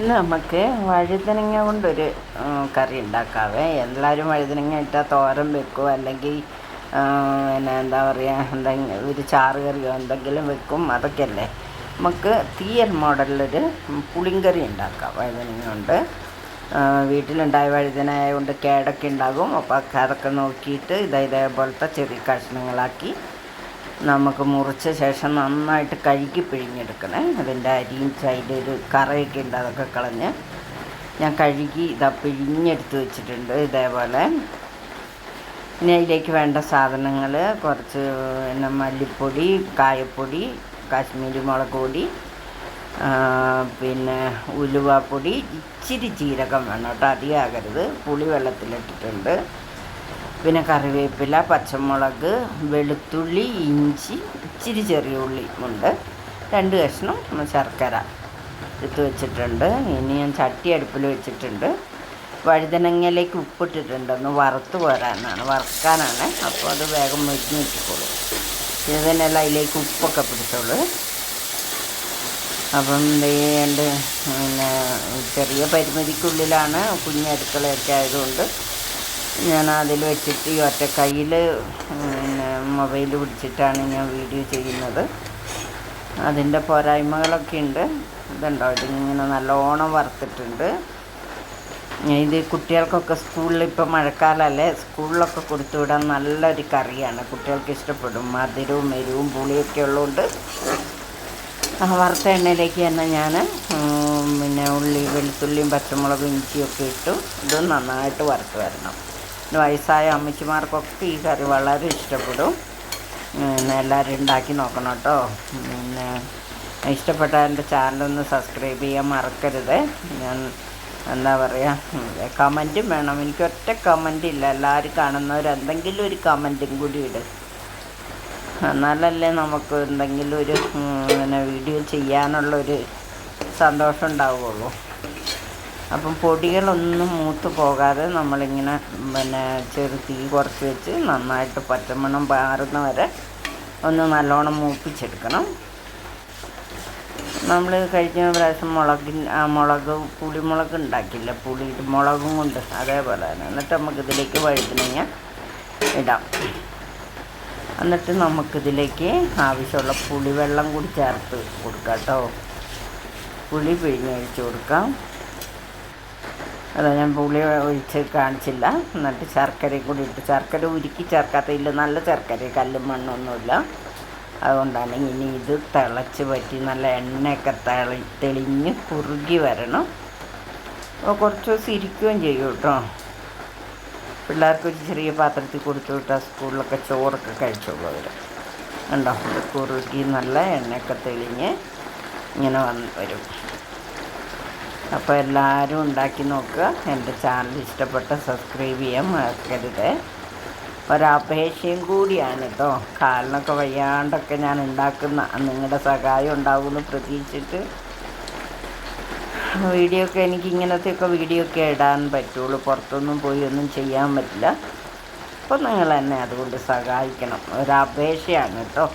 ഇന്ന് നമുക്ക് വഴുതനങ്ങ കൊണ്ടൊരു കറി ഉണ്ടാക്കാവേ. എല്ലാവരും വഴുതനങ്ങ ഇട്ടാൽ തോരൻ വെക്കും അല്ലെങ്കിൽ പിന്നെ എന്താ പറയുക എന്തെങ്കിലും ഒരു ചാറ് കറിയോ എന്തെങ്കിലും വെക്കും അതൊക്കെ അല്ലേ നമുക്ക് തീയൽ മോഡലിലൊരു പുളിങ്കറി ഉണ്ടാക്കാം വഴുതനങ്ങ കൊണ്ട്. വീട്ടിലുണ്ടായ വഴുതന കൊണ്ട് കേടൊക്കെ ഉണ്ടാകും. അപ്പോൾ അതൊക്കെ നോക്കിയിട്ട് ഇതേ ഇതേപോലത്തെ ചെറിയ കഷ്ണങ്ങളാക്കി നമുക്ക് മുറിച്ച ശേഷം നന്നായിട്ട് കഴുകി പിഴിഞ്ഞെടുക്കണേ. അതിന്റെ അരിയും ഒരു കറയൊക്കെ ഉണ്ട് അതൊക്കെ കളഞ്ഞ് ഞാൻ കഴുകി ഇതാ പിഴിഞ്ഞെടുത്ത് വെച്ചിട്ടുണ്ട് ഇതേപോലെ. ഇനി അതിലേക്ക് വേണ്ട സാധനങ്ങൾ കുറച്ച് പിന്നെ മല്ലിപ്പൊടി കായപ്പൊടി കാശ്മീരി മുളക് പൊടി പിന്നെ ഉലുവാപ്പൊടി ഇച്ചിരി ജീരകം വേണം കേട്ടോ അധികം ആകരുത്. പുളി വെള്ളത്തിലിട്ടിട്ടുണ്ട് പിന്നെ കറിവേപ്പില പച്ചമുളക് വെളുത്തുള്ളി ഇഞ്ചി ഇച്ചിരി ചെറിയ ഉള്ളി ഉണ്ട്. രണ്ട് കഷ്ണം ശർക്കര എടുത്ത് വെച്ചിട്ടുണ്ട്. ഇനി ഞാൻ ചട്ടി അടുപ്പിൽ വെച്ചിട്ടുണ്ട്. വഴുതനങ്ങയിലേക്ക് ഉപ്പിട്ടിട്ടുണ്ട്. ഒന്ന് വറുത്ത് പോരാനാണ് വറുക്കാനാണ്. അപ്പോൾ അത് വേഗം മൊരിഞ്ഞ് വെച്ചിക്കോളൂ ഇത് തന്നെയല്ല അതിലേക്ക് ഉപ്പൊക്കെ പിടിച്ചോളൂ. അപ്പം എന്റെ പിന്നെ ചെറിയ പരിമിതിക്കുള്ളിലാണ് കുഞ്ഞടുക്കളയൊക്കെ ആയതുകൊണ്ട് ഞാൻ അതിൽ വെച്ചിട്ട് ഈ ഒറ്റ കയ്യിൽ പിന്നെ മൊബൈൽ പിടിച്ചിട്ടാണ് ഞാൻ വീഡിയോ ചെയ്യുന്നത്. അതിന്റെ പോരായ്മകളൊക്കെ ഉണ്ട് ഇതുണ്ടോ? ഇതിങ്ങനെ നല്ലോണം വറുത്തിട്ടുണ്ട്. ഇത് കുട്ടികൾക്കൊക്കെ സ്കൂളിൽ ഇപ്പം മഴക്കാലമല്ലേ സ്കൂളിലൊക്കെ കൊടുത്തു വിടാൻ നല്ലൊരു കറിയാണ്. കുട്ടികൾക്ക് ഇഷ്ടപ്പെടും. മധുരവും എരിവും പുളിയൊക്കെ ഉള്ളതുകൊണ്ട് വറുത്ത എണ്ണയിലേക്ക് തന്നെ ഞാൻ പിന്നെ ഉള്ളി വെളുത്തുള്ളിയും പച്ചമുളകും ഇഞ്ചിയൊക്കെ ഇട്ടു. ഇത് നന്നായിട്ട് വറുത്ത് വരണം. വയസ്സായ അമ്മച്ചിമാർക്കൊക്കെ ഈ കറി വളരെ ഇഷ്ടപ്പെടും. പിന്നെ എല്ലാവരും ഉണ്ടാക്കി നോക്കണം കേട്ടോ. പിന്നെ ഇഷ്ടപ്പെട്ട എന്റെ ചാനലൊന്ന് സബ്സ്ക്രൈബ് ചെയ്യാൻ മറക്കരുത്. ഞാൻ എന്താ പറയുക കമന്റും വേണം. എനിക്ക് ഒറ്റ കമന്റ് ഇല്ല. എല്ലാവരും കാണുന്നവർ എന്തെങ്കിലും ഒരു കമന്റും കൂടി ഇടും. എന്നാലല്ലേ നമുക്ക് എന്തെങ്കിലും ഒരു പിന്നെ വീഡിയോ ചെയ്യാനുള്ളൊരു സന്തോഷം ഉണ്ടാവുകയുള്ളൂ. അപ്പം പൊടികളൊന്നും മൂത്ത് പോകാതെ നമ്മളിങ്ങനെ പിന്നെ ചെറു തീ കുറച്ച് വെച്ച് നന്നായിട്ട് പച്ചമണം പാറുന്ന വരെ ഒന്ന് നല്ലോണം മൂപ്പിച്ചെടുക്കണം. നമ്മൾ കഴിഞ്ഞ പ്രാവശ്യം മുളകിൻ മുളക് പുളിമുളക് ഉണ്ടാക്കില്ല. പുളി മുളകും കൊണ്ട് അതേപോലെ തന്നെ. എന്നിട്ട് നമുക്കിതിലേക്ക് വഴുതനങ്ങ ഇടാം. എന്നിട്ട് നമുക്കിതിലേക്ക് ആവശ്യമുള്ള പുളിവെള്ളം കൂടി ചേർത്ത് കൊടുക്കാം കേട്ടോ. പുളി പിഴിഞ്ഞൊഴിച്ച് കൊടുക്കാം. അതാ ഞാൻ പുളി ഒഴിച്ച് കാണിച്ചില്ല. എന്നിട്ട് ശർക്കരയും കൂടി ഇട്ട് ശർക്കര ഉരുക്കി ചേർക്കാത്തതില്ല നല്ല ശർക്കര കല്ലും മണ്ണൊന്നുമില്ല അതുകൊണ്ടാണ് ഇനി ഇത് തിളച്ച് പറ്റി നല്ല എണ്ണയൊക്കെ തിളി തെളിഞ്ഞ് കുറുകി വരണം. അപ്പോൾ കുറച്ച് ദിവസം ഇരിക്കുകയും ചെയ്യും കേട്ടോ. പിള്ളേർക്ക് ഒരു ചെറിയ പാത്രത്തിൽ കൊടുത്തു വിട്ടാൽ സ്കൂളിലൊക്കെ ചോറൊക്കെ കഴിച്ചോളൂ അവർ. ഉണ്ടോ കുറുകി നല്ല എണ്ണയൊക്കെ തെളിഞ്ഞ് ഇങ്ങനെ വന്ന് വരും. അപ്പോൾ എല്ലാവരും ഉണ്ടാക്കി നോക്കുക. എന്റെ ചാനൽ ഇഷ്ടപ്പെട്ട സബ്സ്ക്രൈബ് ചെയ്യാൻ മറക്കരുത്. ഒരപേക്ഷയും കൂടിയാണ് കേട്ടോ. കാലിനൊക്കെ വയ്യാണ്ടൊക്കെ ഞാൻ ഉണ്ടാക്കുന്ന നിങ്ങളുടെ സഹായം ഉണ്ടാവുമെന്ന് പ്രതീക്ഷിച്ചിട്ട് വീഡിയോ ഒക്കെ എനിക്ക് ഇങ്ങനത്തെയൊക്കെ വീഡിയോ ഒക്കെ ഇടാൻ പറ്റുള്ളൂ. പുറത്തൊന്നും പോയി ഒന്നും ചെയ്യാൻ പറ്റില്ല. അപ്പോൾ നിങ്ങൾ എന്നെ അതുകൊണ്ട് സഹായിക്കണം. ഒരപേക്ഷയാണ് കേട്ടോ.